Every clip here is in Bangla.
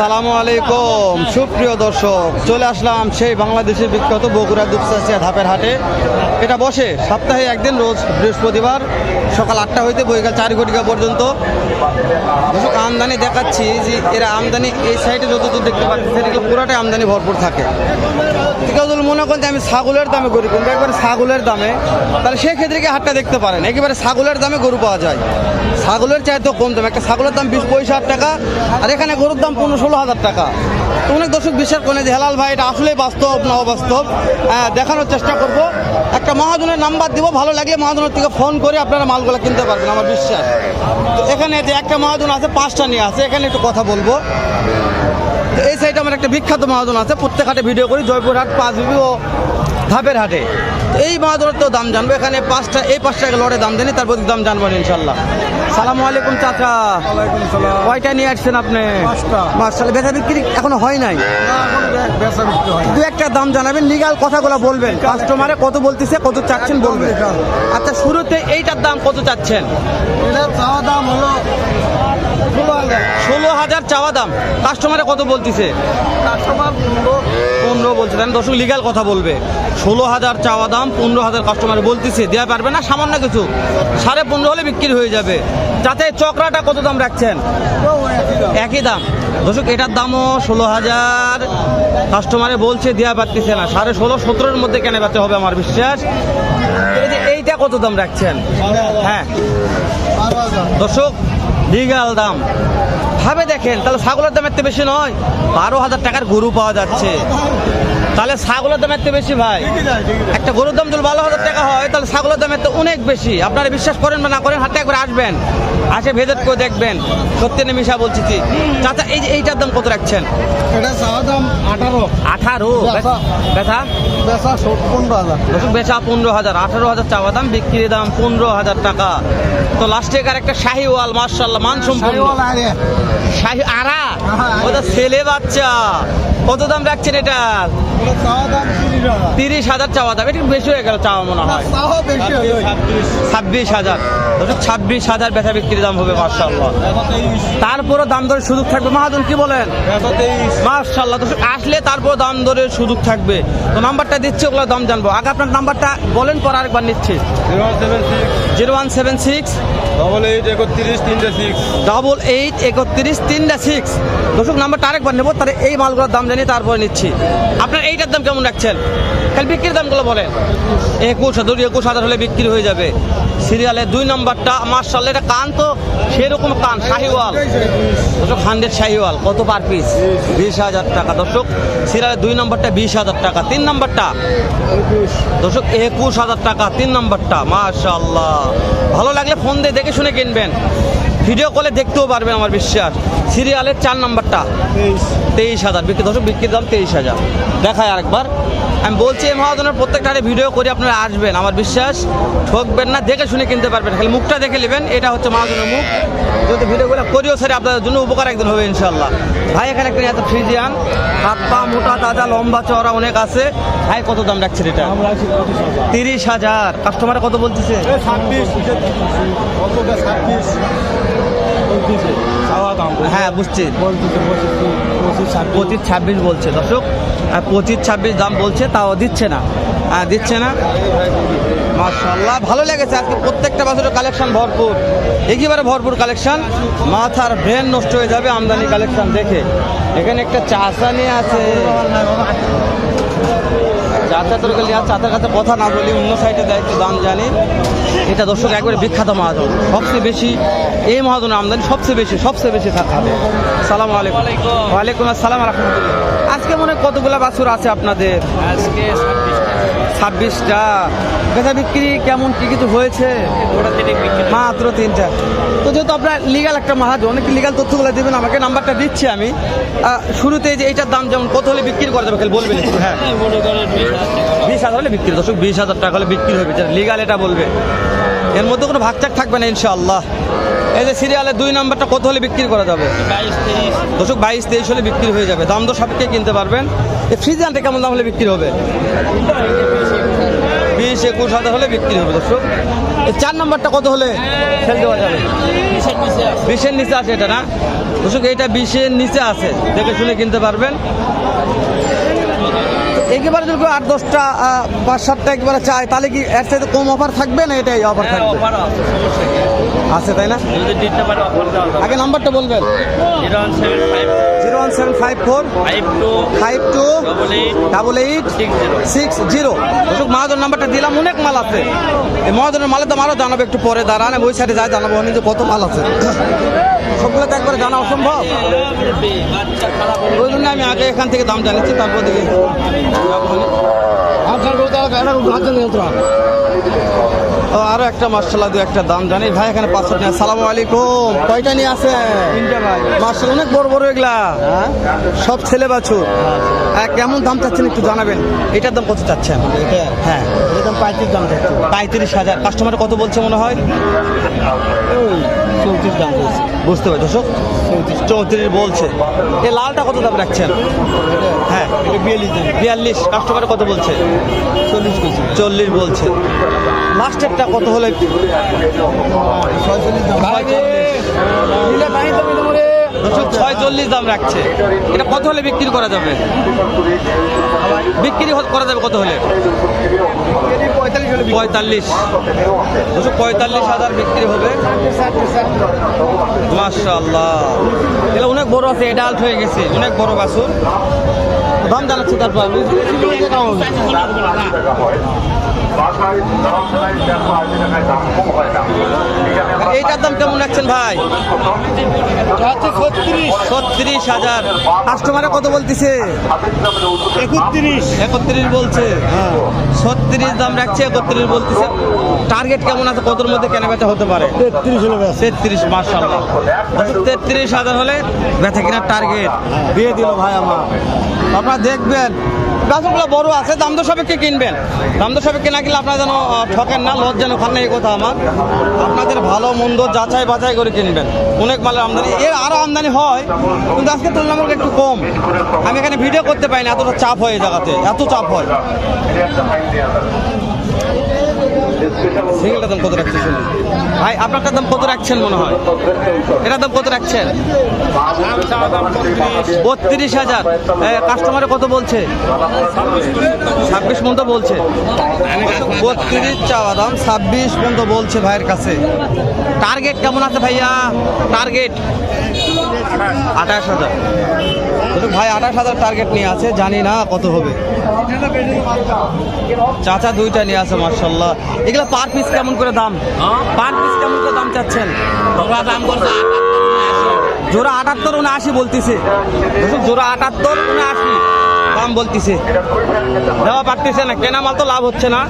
আসসালামু আলাইকুম। সুপ্রিয় দর্শক, চলে আসলাম সেই বাংলাদেশের বিখ্যাত বগুড়া দুপসাচিয়া ধাপের হাটে। এটা বসে সপ্তাহে একদিন রোজ বৃহস্পতিবার সকাল আটটা হইতে বৈকাল চার ঘটিকা পর্যন্ত। দর্শক, আমদানি দেখাচ্ছি যে এরা আমদানি এই সাইডে যতদূর দেখতে পাচ্ছি সেটা পুরাটাই আমদানি ভরপুর থাকে। কেউ মনে করেন যে আমি ছাগলের দামে গরু কিনবো, একবারে ছাগলের দামে। তাহলে সেক্ষেত্রে কি হাটটা দেখতে পারেন? একেবারে ছাগলের দামে গরু পাওয়া যায়। ছাগলের চাইতেও কম দাম, একটা ছাগলের দাম বিশ পঁয়ষট্টি হাজার টাকা, আর এখানে গরুর দাম পনেরো ষোলো হাজার টাকা। তো অনেক দর্শক বিশ্বাস করেন, যে হেলাল ভাই এটা আসলেই বাস্তব না অবাস্তব? হ্যাঁ দেখানোর চেষ্টা করব। একটা মহাজনের নাম্বার দিব, ভালো লাগলে মহাজনের থেকে ফোন করে আপনারা মালগুলো কিনতে পারবেন, আমার বিশ্বাস। তো এখানে যে একটা মহাজন আছে, পাঁচটা নিয়ে আছে, এখানে একটু কথা বলব। এই সাইডে আমার একটা বিখ্যাত মহাজন আছে প্রত্যেক হাটে ভিডিও করি জয়পুরহাট পাঁচ বিবি ও ধাপের হাটে। এই মহাজনের তো দাম জানব এখানে পাঁচটা এই পাঁচটা লড়ে দাম দেনি তারপর দাম জানব ইনশাল্লাহ। সালামু আলাইকুম চাচা। কয়টা নিয়ে আসছেন আপনি? পাঁচটা। মার্শাল বেচা বিক্রি এখনও হয় নাই? দু একটা দাম জানাবেন লিগাল কথাগুলো বলবেন কাস্টমারে কত বলতেছে কত চাচ্ছেন বলবেন। আচ্ছা শুরুতে এইটার দাম কত চাচ্ছেন? চাওয়া দাম হলো ষোলো হাজার। চাওয়া দাম কাস্টমারে কত কাস্টমার পনেরো বলছে। দর্শক লিগাল কথা বলবে। ষোলো হাজার চাওয়া দাম, পনেরো হাজার কাস্টমার বলতেছে দেওয়া পারবে না? সামান্য কিছু। সাড়ে পনেরো হলে বিক্রি হয়ে যাবে। যাতে চক্রাটা কত দাম রাখছেন? একই দাম। দর্শক, এটার দামও ষোলো হাজার কাস্টমারে বলছে দেওয়া পারতেছে না। সাড়ে ষোলো, সতেরোর মধ্যে কেনে পাতে হবে আমার বিশ্বাস। এইটা কত দাম রাখছেন? হ্যাঁ। দর্শক লিগাল দাম। ভাবে দেখেন তাহলে ছাগলের দাম এত বেশি নয়। বারো হাজার টাকার গরু পাওয়া যাচ্ছে। তাহলে ছাগলের দাম এত বেশি ভাই? একটা গরুর দাম যদি বারো হাজার টাকা হয় তাহলে ছাগলের দাম এত অনেক বেশি। আপনারা বিশ্বাস করেন বা না করেন হাতে একবার আসবেন। আসে ভেজেট করে দেখবেন। সত্যি না মিশা বলছি কি? চাচা এই যে এইটার দাম কত রাখছেন? এটা চাওয়া দাম আঠারো। আঠারো। ব্যথা সব পনেরো হাজার বেচা পনেরো হাজার। আঠারো হাজার চাওয়া দাম বিক্রির দাম পনেরো হাজার টাকা। তো লাস্টে কার একটা শাহিওয়াল মার্শাল্লাহ মান আরে। শাহি আরা। ওটা ছেলে বাচ্চা। কত দাম রাখছেন এটা? তিরিশ হাজার। চাওয়া দাম। এটা বেশি হয়ে গেল চাওয়া মনে হয়। ছাব্বিশ হাজার। ছাব্বিশ হাজার বেচা বিক্রির দাম হবে মার্শাল্লাহ তারপরও দাম দরের সুযোগ থাকবে। মাহাজন কি বলেন? মার্শাল্লাহ আসলে তারপর দাম দরের সুযোগ থাকবে। তো নাম্বারটা দিচ্ছি ওগুলো দাম জানব। আগে আপনার নাম্বারটা বলেন পর আরেকবার নিচ্ছি। Zero one seven six. Double eight একত্রিশ তিনটে সিক্স ডাবল এইট একত্রিশ তিনটা সিক্স দর্শক নাম্বারটা আরেকবার নেব তাহলে এই মালগুলোর দাম জানি তারপরে নিচ্ছি। আপনার এইটার দাম কেমন রাখছেন? খালি বিক্রির দামগুলো বলেন। একুশ হাজার একুশ হাজার হলে বিক্রি হয়ে যাবে। সিরিয়ালের দুই নম্বরটা মার্শাল এটা কান তো সেরকম কান শাহিওয়াল। দর্শক হান্ড্রেড শাহিওয়াল কত পার পিস বিশ হাজার টাকা। দর্শক সিরিয়ালের দুই নম্বরটা বিশ হাজার টাকা। তিন নম্বরটা? দর্শক একুশ হাজার টাকা। তিন নম্বরটা মাশাল্লাহ ভালো লাগলে ফোন দিয়ে দেখে শুনে কিনবেন। ভিডিও কলে দেখতেও পারবেন আমার বিশ্বাস। সিরিয়ালের চার নাম্বারটা। তেইশ। হাজার। বিক্রি দর্শক বিক্রির দাম তেইশ হাজার। দেখায় আরেকবার। আমি বলছি এই মহাজনের প্রত্যেকটা হাটে ভিডিও করে আপনারা আসবেন আমার বিশ্বাস। ঠকবেন না দেখে শুনে কিনতে পারবেন। খালি মুখটা দেখে নেবেন এটা হচ্ছে মহাজনের মুখ। যদি ভিডিওগুলো করিও স্যার আপনাদের জন্য উপকার একদিন হবে ইনশাল্লাহ ভাই এখানে একটা এত ফ্রিজিয়ান। হাত পা মোটা তাজা লম্বা চওড়া অনেক আছে। ভাই কত দাম রাখছেন এটা? তিরিশ হাজার। কাস্টমারে কত বলতেছে? হ্যাঁ বুঝছি। পঁচিশ ছাব্বিশ বলছে। দর্শক পঁচিশ ছাব্বিশ দাম বলছে, তাও দিচ্ছে না। হ্যাঁ দিচ্ছে না। মার্শাল্লাহ ভালো লেগেছে। আজকে প্রত্যেকটা বছরের কালেকশন ভরপুর। একেবারে ভরপুর কালেকশন মাথার ব্রেন নষ্ট হয়ে যাবে আমদানি কালেকশন দেখে। এখানে একটা চাষা নিয়ে আছে। চাচা তোর গেলে কাছে কথা না বলি, অন্য সাইডে দেয় একটু দাম জানি। এটা দর্শক একবারে বিখ্যাত মহাজন। সবচেয়ে বেশি, এই মহাজনের আমদানি সবচেয়ে বেশি সবচেয়ে বেশি থাকে সালাম আলাইকুম। ওয়ালাইকুম আসসালাম রহমতুল্লাহ। কতগুলা বাছুর আছে আপনাদের? আজকে ছাব্বিশটা। বেচা বিক্রি কেমন? কি কিছু হয়েছে? মাত্র তিনটা। তো যেহেতু আপনার লিগাল একটা মাহাজ অনেক লিগাল তথ্যগুলো দেবেন আমাকে নাম্বারটা দিচ্ছি আমি। শুরুতে যে এইটার দাম যেমন কত হলে বিক্রি করা যাবে খালি বলবেন হ্যাঁ। বিশ হাজার হলে বিক্রি দর্শক বিশ হাজার টাকা হলে বিক্রি হবে যেটা লিগাল এটা বলবে। এর মধ্যে কোনো ভাগচাক থাকবে না ইনশাআল্লাহ। এই যে সিরিয়ালে দুই নাম্বারটা কত হলে বিক্রি করা যাবে? দর্শক বাইশ তেইশ হলে বিক্রি হয়ে যাবে। দাম দর সাপেক্ষে কিনতে পারবেন। এই ফ্রিজিয়ানটা কেমন দাম হলে বিক্রি হবে? বিশ একুশ হাজার হলে বিক্রি হবে দর্শক। এই চার নাম্বারটা কত হলে সেল দেওয়া যাবে? বিশের নিচে আছে। এটা না? দর্শক এইটা বিশের নিচে আছে। দেখে শুনে কিনতে পারবেন। একেবারে যদি আট দশটা পাঁচ সাতটা একেবারে চায় তাহলে কি এর সাথে কম অফার থাকবে না এটাই অফার হ্যাঁ, থাকবে? আছে তাই না? আগে নাম্বারটা বলবেন। Zero one seven five four. Five two. Double eight. Six zero. Six zero. দর্শক মহাজন নাম্বারটা দিলাম অনেক মাল আছে। এই মহাজনের মালের দাম আরও জানাব একটু পরে দাঁড়ান ওই সাইডে যাই জানাব যে কত মাল আছে। সবগুলো তো একবারে জানা অসম্ভব। ওই জন্য আমি আগে এখান থেকে দাম জানাচ্ছি তারপর দেখি। ও আরও একটা মার্শাল্লাহ দু একটা দাম জানি ভাই এখানে পাঁচশো টাকা। সালাম আলাইকুম। কয়টা নিয়ে আছে? মার্শাল অনেক বড় বড় এগুলা। সব ছেলে বাছুর। হ্যাঁ, কেমন দাম চাচ্ছেন একটু জানাবেন? এটার দাম কত চাচ্ছেন? হ্যাঁ। পঁয়ত্রিশ দাম থাকছে পঁয়ত্রিশ হাজার। কাস্টমার কত বলছে মনে হয়? চৌত্রিশ দাম বলছে। বুঝতে পারি দর্শক চৌত্রিশ। বলছে। এই লালটা কত দাম রাখছেন? হ্যাঁ এটা বিয়াল্লিশ দাম বিয়াল্লিশ। কাস্টমার কত বলছে? চল্লিশ কেজি চল্লিশ বলছে। লাস্টেরটা কত হলে ছয় চল্লিশ দাম। রাখছে। এটা কত হলে বিক্রি করা যাবে? বিক্রি করা যাবে? কত হলে? পঁয়তাল্লিশ পঁয়তাল্লিশ। দুশো পঁয়তাল্লিশ হাজার বিক্রি হবে। মাশাল্লাহ এটা অনেক বড় আছে এডাল্ট হয়ে গেছে। অনেক বড় বাছুর। দাম জানাচ্ছি তারপর আমি। এইটার দাম কেমন রাখছেন ভাই? ছত্রিশ। হাজার। কাস্টমারে কত বলতেছে? একত্রিশ। একত্রিশ বলছে। ছত্রিশ দাম রাখছে একত্রিশ বলতেছে। টার্গেট কেমন আছে? কতর মধ্যে কেনা বেচা হতে পারে? তেত্রিশ তেত্রিশ মার্শাল্লাহ তেত্রিশ হাজার হলে বেচা কেনার টার্গেট দিয়ে দিল ভাই আমার। আপনারা দেখবেন গাছগুলো বড় আছে, দাম দর সাপেক্ষে কিনবেন। দাম দর সাপেক্ষে না কিনলে আপনারা যেন ঠকেন না লজ যেন খান না, এই কথা আমার। আপনাদের ভালো মন্দ যাচাই বাছাই করে কিনবেন। অনেক মালের আমদানি, এর আরও আমদানি হয়, কিন্তু আজকে তুলনামূলক একটু কম। আমি এখানে ভিডিও করতে পারি না এতটা চাপ হয় এই জায়গাতে, এত চাপ হয়। সিঙ্গেলটার দাম কত শুনুন ভাই, আপনারটার দাম কত রাখছেন মনে হয়? এটার দাম কত রাখছেন? বত্রিশ হাজার। কাস্টমারে কত বলছে? ছাব্বিশ পর্যন্ত বলছে। বত্রিশ চাওয়া দাম, ছাব্বিশ পর্যন্ত বলছে ভাইয়ের কাছে। টার্গেট কেমন আছে ভাইয়া? টার্গেট আঠাশ হাজার। ভাই, আঠাশ হাজার টার্গেট নিয়ে আছে, জানি না কত হবে। চাচা দুইটা নিয়ে আছে মার্শাল্লাহ এগুলো পার পিস কেমন করে দাম? পার পিস কেমন করে দাম চাচ্ছেন? দাম করছে জোড়া আটাত্তর উনআশি বলতেছে। জোড়া আটাত্তর উনআশি। দাম বলতেছে। দেওয়া পারতেছে না কেনা মাল তো লাভ হচ্ছে না।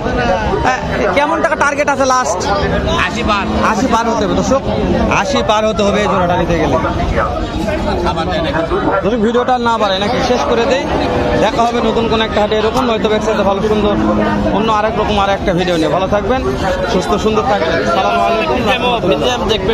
হ্যাঁ, কেমন টাকা টার্গেট আছে লাস্ট আশি বার আশি পার হতে হবে দর্শক। আশি পার হতে হবে এই জোড়াটা নিতে গেলে। যদি ভিডিওটা না বাড়ে নাকি শেষ করে দেই। দেখা হবে নতুন কোনো একটা হাটে এরকম হয়তো একসাথে ভালো সুন্দর অন্য আরেক রকম আর একটা ভিডিও নিয়ে। ভালো থাকবেন সুস্থ সুন্দর থাকবেন। সালাম আলাইকুম দেখবে